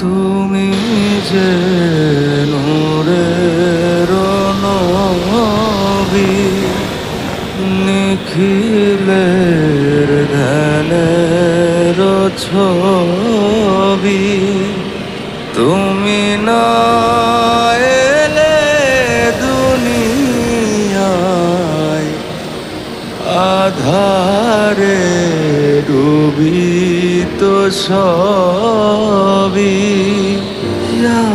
তুমি যে নূরের নবী, নিখিলের ধ্যানের ছবি। তুমি না এলে দুনিয়ায় আধারে ডুবিত সবই। ইয়া